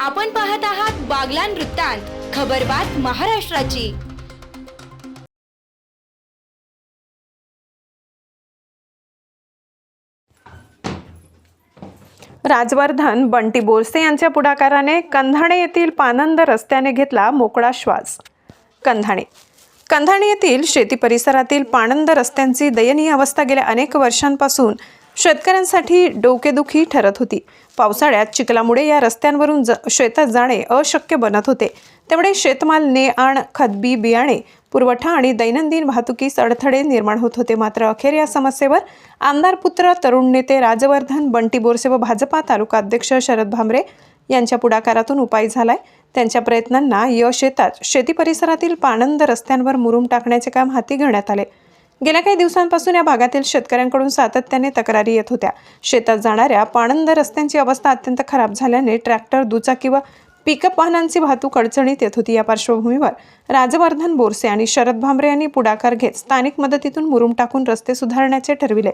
आपण पाहत आहात बागलान वृत्तांत खबरबात महाराष्ट्राची. राजवर्धन बंटी बोरसे यांच्या पुढाकाराने कंधाणे येथील पानंद रस्त्याने घेतला मोकळा श्वास. कंधाणे. कंधाणे येथील शेती परिसरातील पाणंद रस्त्यांची दयनीय अवस्था गेल्या अनेक वर्षांपासून शेतकऱ्यांसाठी डोकेदुखी ठरत होती. पावसाळ्यात चिखलामुळे या रस्त्यांवरून ज शेतात जाणे अशक्य बनत होते. त्यामुळे शेतमाल ने आण खतबी बियाणे पुरवठा आणि दैनंदिन वाहतुकीस अडथळे निर्माण होत होते. मात्र अखेर या समस्येवर आमदार पुत्र तरुण नेते राजवर्धन बंटी बोरसे व भाजपा तालुका अध्यक्ष शरद भामरे यांच्या पुढाकारातून उपाय झालाय. त्यांच्या प्रयत्नांना यश येताच शेती परिसरातील पाणंद रस्त्यांवर मुरुम टाकण्याचे काम हाती घेण्यात आले. गेल्या काही दिवसांपासून या भागातील शेतकऱ्यांकडून सातत्याने तक्रारी येत होत्या. शेतात जाणाऱ्या पाणंद रस्त्यांची अवस्था अत्यंत खराब झाल्याने ट्रॅक्टर दुचाकी व पिकअप वाहनांची वाहतूक अडचणीत येत होती या पार्श्वभूमीवर. राजवर्धन बोरसे आणि शरद भांबरे यांनी पुढाकार घेत स्थानिक मदतीतून मुरुम टाकून रस्ते सुधारण्याचे ठरविले.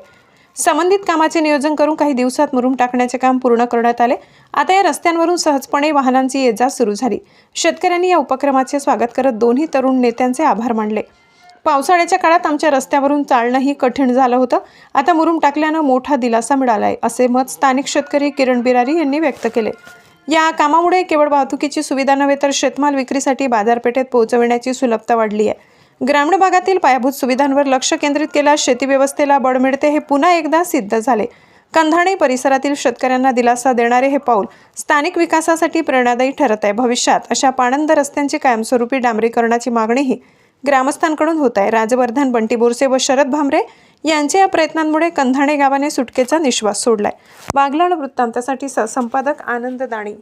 संबंधित कामाचे नियोजन करून काही दिवसात मुरुम टाकण्याचे काम पूर्ण करण्यात आले. आता या रस्त्यांवरून सहजपणे वाहनांची ये जा सुरू झाली. शेतकऱ्यांनी या उपक्रमाचे स्वागत करत दोन्ही तरुण नेत्यांचे आभार मानले. पावसाळ्याच्या काळात आमच्या रस्त्यावरून चालणंही कठीण झालं होतं. आता मुरुम टाकल्यानं मोठा दिलासा मिळालाय असे मत स्थानिक शेतकरी किरण बिरारी यांनी व्यक्त केले. या कामामुळे केवळ वाहतुकीची सुविधा नव्हे तर शेतमाल विक्रीसाठी बाजारपेठेत पोहोचविण्याची सुलभता वाढली आहे. ग्रामीण भागातील पायाभूत सुविधांवर लक्ष केंद्रित केल्यास शेती व्यवस्थेला बळ मिळते हे पुन्हा एकदा सिद्ध झाले. कंधाणे परिसरातील शेतकऱ्यांना दिलासा देणारे हे पाऊल स्थानिक विकासासाठी प्रेरणादायी ठरत आहे. भविष्यात अशा पाणंद रस्त्यांची कायमस्वरूपी डांबरीकरणाची मागणीही ग्रामस्थांकडून होत आहे. राजवर्धन बंटी बोरसे व शरद भामरे यांच्या या प्रयत्नांमुळे कंधाणे गावाने सुटकेचा निश्वास सोडलाय. बागलाण वृत्तांतासाठी संपादक आनंद दाणी.